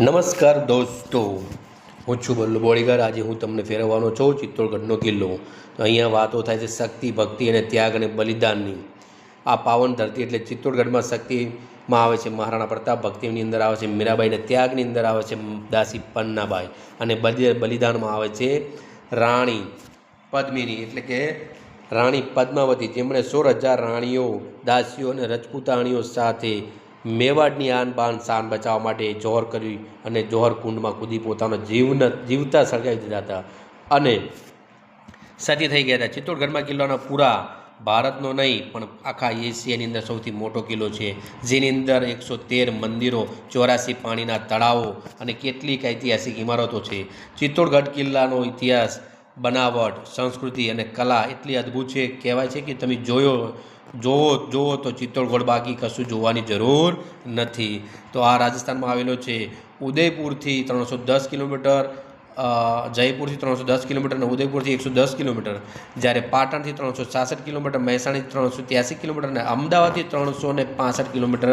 નમસ્કાર દોસ્તો. હું છું બલ્લુ બોડીગર. આજે હું તમને ફેરવવાનો છું ચિત્તોડગઢનો કિલ્લો. તો અહીંયા વાતો થાય છે શક્તિ, ભક્તિ અને ત્યાગ અને બલિદાનની. આ પાવન ધરતી એટલે ચિત્તોડગઢમાં શક્તિમાં આવે છે મહારાણા પ્રતાપ, ભક્તિની અંદર આવે છે મીરાબાઈ અને ત્યાગની અંદર આવે છે દાસી પન્નાબાઈ. અને બલિ, બલિદાનમાં આવે છે રાણી પદ્મિની, એટલે કે રાણી પદ્માવતી, જેમણે સોળ હજાર રાણીઓ, દાસીઓ અને રજપૂતાણીઓ સાથે મેવાડની આન બાન શાન બચાવવા માટે જોહર કરી અને જોહર કુંડમાં કૂદી પોતાનો જીવન જીવતા સળગાવી દીધા હતા. અને સતી થઈ ગયા હતા. ચિત્તોડગઢમાં કિલ્લાના પૂરા ભારતનો નહીં, પણ આખા એશિયાની અંદર સૌથી મોટો કિલ્લો છે, જેની અંદર એકસો તેર મંદિરો, ચોરાસી પાણીના તળાવો અને કેટલીક ઐતિહાસિક ઇમારતો છે. ચિત્તોડગઢ કિલ્લાનો ઇતિહાસ, બનાવટ, સંસ્કૃતિ અને કલા એટલી અદ્ભુત છે. કહેવાય છે કે તમે જોયો જોવો જોવો તો ચિત્તોડગઢ બાકી કશું જોવાની જરૂર નથી. તો આ રાજસ્થાનમાં આવેલો છે ઉદયપુરથી ત્રણસો દસ કિલોમીટર જયપુરથી ત્રણસો દસ કિલોમીટર અને ઉદયપુરથી એકસો દસ કિલોમીટર. જ્યારે પાટણથી ત્રણસો છાસઠ કિલોમીટર, મહેસાણાથી ત્રણસો ત્યાસી કિલોમીટર અને અમદાવાદથી ત્રણસો ને પાસઠ કિલોમીટર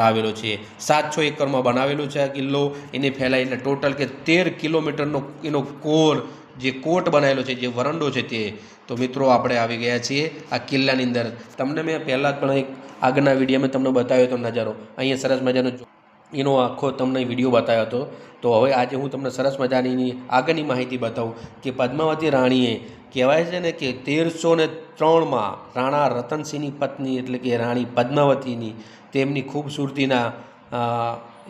આવેલો છે. સાતસો એકરમાં બનાવેલો છે આ કિલ્લો. એની ફેલાય એટલે ટોટલ કે તેર કિલોમીટરનો એનો કોર જે કોટ બનાવેલો છે, જે વરંડો છે તે. તો મિત્રો, આપણે આવી ગયા છીએ આ કિલ્લાની અંદર. તમને મેં પહેલાં પણ એક આગળના વિડીયોમાં તમને બતાવ્યો હતો નજારો. અહીંયા સરસ મજાનો એનો આખો તમને વીડિયો બતાવ્યો હતો. તો હવે આજે હું તમને સરસ મજાની આગળની માહિતી બતાવું કે પદ્માવતી રાણીએ કહેવાય છે ને કે તેરસો ને ત્રણમાં રાણા રતનસિંહની પત્ની એટલે કે રાણી પદ્માવતીની તેમની ખૂબસૂરતીના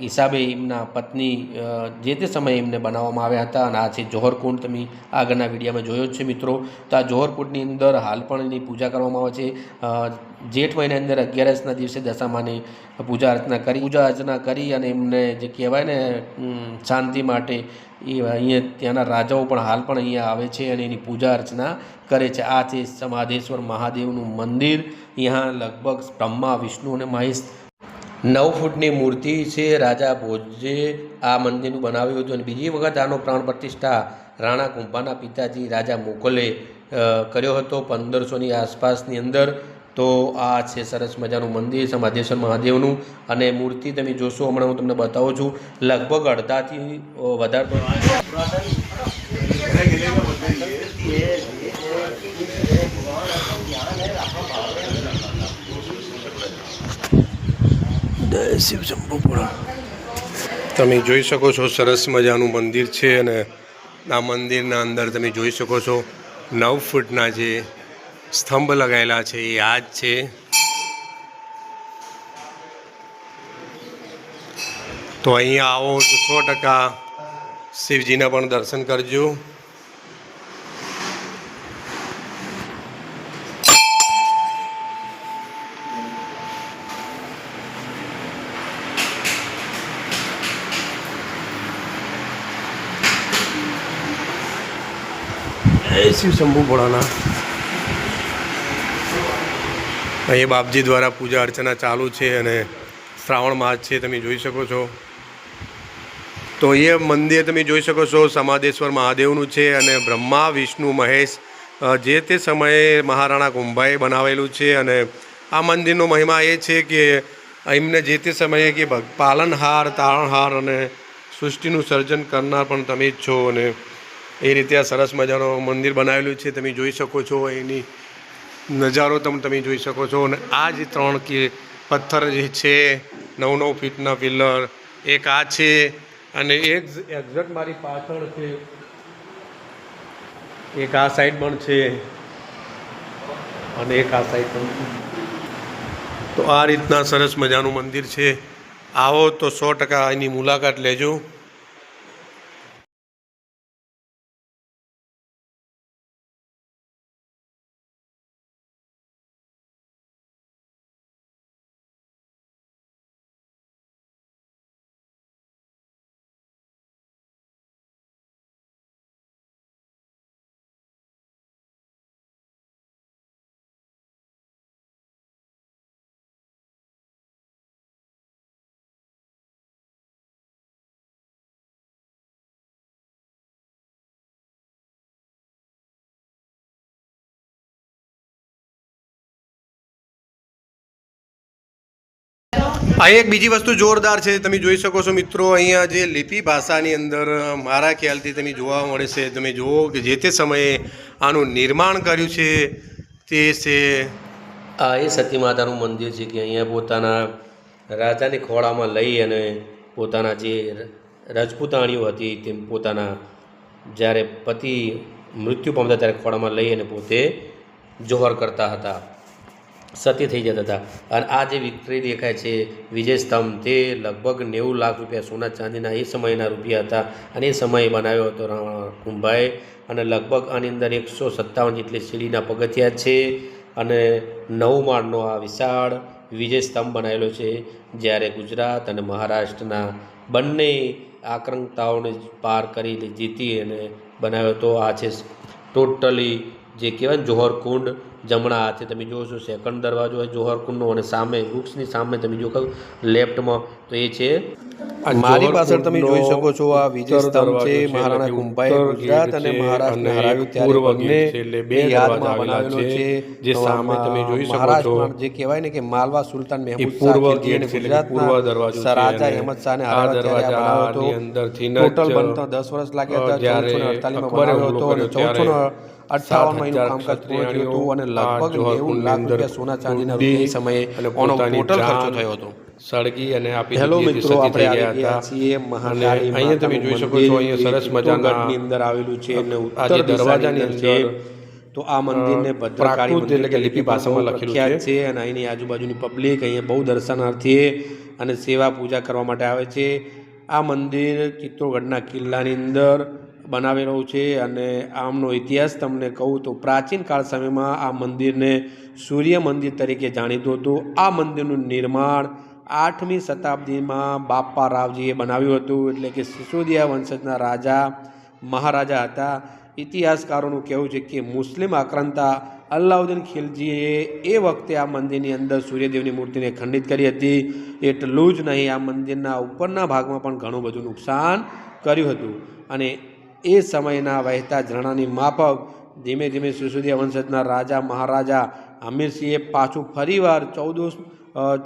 હિસાબે એમના પત્ની જે તે સમયે એમને બનાવવામાં આવ્યા હતા અને આ છે જોહરકુંડ તમે આગળના વિડીયોમાં જોયો છે મિત્રો. તો આ જોહરકુંડની અંદર હાલ પણ એની પૂજા કરવામાં આવે છે. જેઠ મહિનાની અંદર અગિયારસના દિવસે દશામાની પૂજા અર્ચના કરી, પૂજા અર્ચના કરી અને એમને જે કહેવાય ને શાંતિ માટે એ અહીંયા ત્યાંના રાજાઓ પણ હાલ પણ અહીંયા આવે છે અને એની પૂજા અર્ચના કરે છે. આ છે સમાધેશ્વર મહાદેવનું મંદિર. અહીંયા લગભગ બ્રહ્મા, વિષ્ણુ અને મહેશ નવ ફૂટની મૂર્તિ છે, રાજા ભોજે આ મંદિરનું બનાવ્યું હતું અને બીજી વખત આનો પ્રાણ પ્રતિષ્ઠા રાણા કુંભાના પિતાજી રાજા મુગલે કર્યો હતો. પંદરસોની આસપાસની અંદર તો આ છે સરસ મજાનું મંદિર સમાધેશ્વર મહાદેવનું અને મૂર્તિ તમે જોશો, હમણાં હું તમને બતાવું છું. લગભગ અડધાથી વધારે શિવ શંભુપુરા તમે જોઈ શકો છો સરસ મજાનું મંદિર છે અને આ મંદિરના અંદર તમે જોઈ શકો છો નવ ફૂટના જે સ્તંભ લગાવેલા છે, એ આ જ છે. તો અહીંયા આવો સો ટકા શિવજીના પણ દર્શન કરજો. જય શિવ શંભુ ભોળાનાથ અહીં બાપજી દ્વારા પૂજા અર્ચના ચાલુ છે અને શ્રાવણ માસ છે, તમે જોઈ શકો છો. તો એ મંદિર તમે જોઈ શકો છો, સમાદેશ્વર મહાદેવનું છે અને બ્રહ્મા, વિષ્ણુ, મહેશ જે તે સમયે મહારાણા કુંભાએ બનાવેલું છે અને આ મંદિરનો મહિમા એ છે કે એમને જે તે સમયે કે પાલનહાર, તારણહાર અને સૃષ્ટિનું સર્જન કરનાર પણ તમે જ છો અને એ રીતે આ સરસ મજાનો મંદિર બનાવેલું છે. તમે જોઈ શકો છો એની નજારો તમે તમે જોઈ શકો છો. અને આ જે ત્રણ કે પથ્થર જે છે નવ નવ ફીટના પિલ્લર એક આ છે અને એક એક્ઝેક્ટ મારી પાછળ છે. એક આ સાઈડ પણ છે અને એક આ સાઈડ પણ તો આ રીતના સરસ મજાનું મંદિર છે. આવો તો સો ટકા એની મુલાકાત લેજો. અહીં એક બીજી વસ્તુ જોરદાર છે. તમે જોઈ શકો છો મિત્રો, અહીંયા જે લિપિ ભાષાની અંદર મારા ખ્યાલથી તમે જોવા મળે છે. તમે જુઓ કે જે તે સમયે આનું નિર્માણ કર્યું છે તે છે આ એ સતી માતાનું મંદિર છે કે અહીંયા પોતાના રાજાની ખોળામાં લઈ અને પોતાના જે રાજપૂતાણીઓ હતી તેમ પોતાના જ્યારે પતિ મૃત્યુ પામતા ત્યારે ખોળામાં લઈ અને પોતે જોહર કરતા હતા. સતી થઈ જતા હતા. અને આ જે વિક્ટરી દેખાય છે, વિજય સ્તંભ, તે લગભગ નેવું લાખ રૂપિયા સોના ચાંદીના એ સમયના રૂપિયા હતા. અને એ સમયે બનાવ્યો હતો રાણા કુંભાએ. અને લગભગ આની અંદર એકસો સત્તાવન જેટલી સીડીના પગથિયા છે. અને નવ માળનો આ વિશાળ વિજય સ્તંભ બનાવેલો છે, જ્યારે ગુજરાત અને મહારાષ્ટ્રના બંને આક્રંકતાઓને પાર કરી જીતી અને બનાવ્યો હતો. આ છે ટોટલી જે કહેવાય જોહર કુંડ જમણા હાથે તમે જોશો સેકન્ડ દરવાજો હોય જોહરકુંડનો અને સામે વૃક્ષની સામે તમે જો લેફ્ટમાં તો એ છે. મારી પાછળ તમે જોઈ શકો છો આ વિજય સ્તંભ છે મહારાણા કુંભાઈ ગુજરાત અને મહારાષ્ટ્રને હરાવ્યું ત્યારે બંને બે યાદમાં બનાવેલો છે જે સામે તમે જોઈ શકો છો. જે કહેવાય ને કે માલવા સુલતાન મહેમૂદ પૂર્વ ગેટ પૂર્વ દરવાજો છે રાજા અહેમદ શાહને આ હરાવ્યા ત્યારે બનાવ્યો હતો. ટોટલ બનતા દસ વર્ષ લાગ્યા હતા ચૌદસો ને અડતાલીસમાં બનાવ્યો હતો અને ચૌદસો ને ત્યારે અઠ્ઠાવન મહિનું કામકાજ પૂર્ણ થયું હતું અને લગભગ નેવું લાખ રૂપિયા સોના ચાંદીના રૂપિયા એ સમયે ઓનો ટોટલ ખર્ચો થયો હતો સળગી અને આપી હેલો મિત્રો આપણે આવી ગયા છીએ મહાકાળી અહીંયા તમે જોઈ શકો છો અહીંયા સરસ મજાના અંદર આવેલું છે અને આ જે ઉત્તર દરવાજાની અંદર તો આ મંદિરને ભદ્રકાળી એટલે કે લિપિ ભાષામાં લખેલું છે. છે અને અહીંની આજુબાજુની પબ્લિક અહીંયા બહુ દર્શનાર્થીએ અને સેવા પૂજા કરવા માટે આવે છે આ મંદિર ચિત્તોડગઢના કિલ્લાની અંદર બનાવેલો છે અને આમનો ઇતિહાસ તમને કહું તો પ્રાચીન કાળ સમયમાં આ મંદિરને સૂર્ય મંદિર તરીકે જાણીતું હતું. આ મંદિરનું નિર્માણ આઠમી શતાબ્દીમાં બાપા રાવજીએ બનાવ્યું હતું. એટલે કે સિસોદિયા વંશજના રાજા, મહારાજા હતા. ઇતિહાસકારોનું કહેવું છે કે મુસ્લિમ આક્રાંતા અલ્લાઉદ્દીન ખિલજીએ એ વખતે આ મંદિરની અંદર સૂર્યદેવની મૂર્તિને ખંડિત કરી હતી. એટલું જ નહીં, આ મંદિરના ઉપરના ભાગમાં પણ ઘણું બધું નુકસાન કર્યું હતું. અને એ સમયના વહેતા ઝરણાની માફક ધીમે ધીમે સુસુદિયા વંશજના રાજા, મહારાજા હમીરસિંહે પાછું ફરીવાર ચૌદો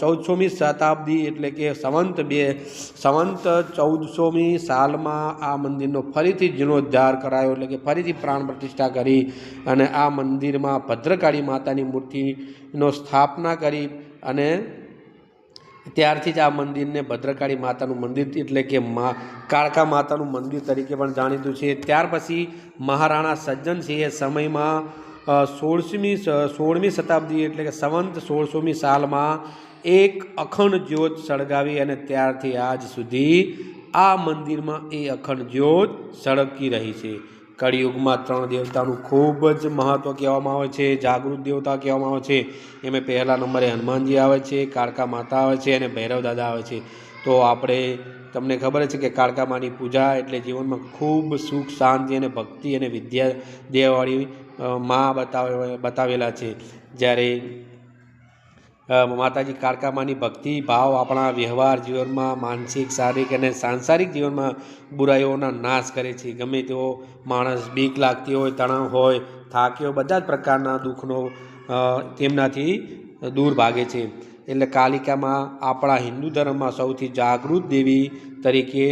ચૌદસોમી શતાબ્દી એટલે કે સંવંત બે, સંવંત ચૌદસોમી સાલમાં આ મંદિરનો ફરીથી જીર્ણોદ્ધાર કરાયો એટલે કે ફરીથી પ્રાણ પ્રતિષ્ઠા કરી અને આ મંદિરમાં ભદ્રકાળી માતાની મૂર્તિનો સ્થાપના કરી અને ત્યારથી જ આ મંદિરને ભદ્રકાળી માતાનું મંદિર એટલે કે મા કાળકા માતાનું મંદિર તરીકે પણ જાણીતું છે. ત્યાર પછી મહારાણા સજ્જનસિંહે સમયમાં સોળસમી સોળમી શતાબ્દી એટલે કે સંવંત સોળસોમી સાલમાં એક અખંડ જ્યોત સળગાવી અને ત્યારથી આજ સુધી આ મંદિરમાં એ અખંડ જ્યોત સળગતી રહી છે. કળિયુગમાં ત્રણ દેવતાનું ખૂબ જ મહત્ત્વ કહેવામાં આવે છે, જાગૃત દેવતા કહેવામાં આવે છે. એમાં પહેલા નંબરે હનુમાનજી આવે છે, કાળકા માતા આવે છે અને ભૈરવ દાદા આવે છે. તો આપણે, તમને ખબર છે કે કાળકા માની પૂજા એટલે જીવનમાં ખૂબ સુખ, શાંતિ અને ભક્તિ અને વિદ્યા દેવાળી મા બતાવે, બતાવેલા છે. જ્યારે માતાજી કાળકામાની ભક્તિ, ભાવ આપણા વ્યવહાર જીવનમાં, માનસિક, શારીરિક અને સાંસારિક જીવનમાં બુરાઈઓના નાશ કરે છે. ગમે તેવો માણસ બીક લાગતી હોય, તણાવ હોય, થાક્યો, બધા જ પ્રકારના દુઃખનો તેમનાથી દૂર ભાગે છે. એટલે કાલિકામાં આપણા હિન્દુ ધર્મમાં સૌથી જાગૃત દેવી તરીકે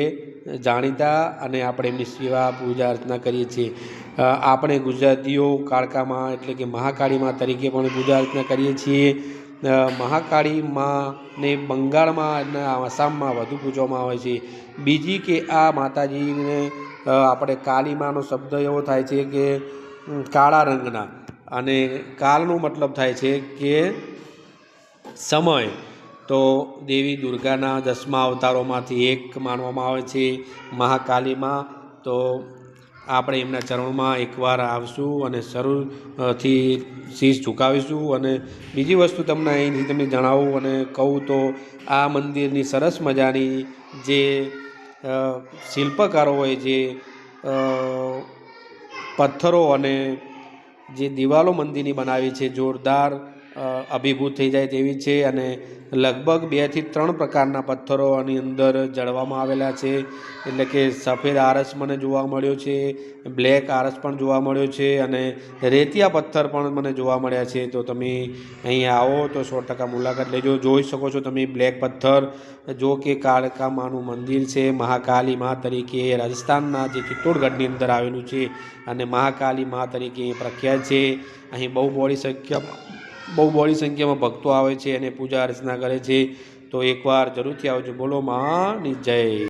જાણીતા અને આપણે એમની સેવા, પૂજા અર્ચના કરીએ છીએ. આપણે ગુજરાતીઓ કાળકામાં એટલે કે મહાકાળીમાં તરીકે પણ પૂજા અર્ચના કરીએ છીએ. મહાકાળી માને બંગાળમાં અને આસામમાં વધુ પૂજવામાં આવે છે. બીજી કે આ માતાજીને આપણે કાળી માનો શબ્દ એવો થાય છે કે કાળા રંગના. અને કાળનો મતલબ થાય છે કે, સમય. તો દેવી દુર્ગાના દસમા અવતારોમાંથી એક માનવામાં આવે છે મહાકાલીમાં. તો આપણે એમના ચરણમાં એકવાર આવશું અને શરૂથી શીશ ઝુકાવીશું અને બીજી વસ્તુ તમને અહીંથી તમને જણાવું અને કહું તો આ મંદિરની સરસ મજાની જે શિલ્પકારો હોય જે પથ્થરો અને જે દિવાલો મંદિરની બનાવી છે, જોરદાર અભિભૂત થઈ જાય તેવી છે અને લગભગ બેથી ત્રણ પ્રકારના પથ્થરો આની અંદર જળવામાં આવેલા છે. એટલે કે સફેદ આરસ મને જોવા મળ્યો છે, બ્લેક આરસ પણ જોવા મળ્યો છે અને રેતિયા પથ્થર પણ મને જોવા મળ્યા છે. તો તમે અહીંયા આવો તો સો ટકા મુલાકાત લેજો. જોઈ શકો છો તમે બ્લેક પથ્થર, જો કે કાળકા માનું મંદિર છે, મહાકાલી મા તરીકે રાજસ્થાનના જે ચિત્તોડગઢની અંદર આવેલું છે અને મહાકાલી મા તરીકે પ્રખ્યાત છે. અહીં બહુ મોડી સંખ્યા બહુ બોડી સંખ્યામાં ભક્તો આવે છે અને પૂજા અર્ચના કરે છે. તો એકવાર જરૂરથી આવજો. બોલો માની જય.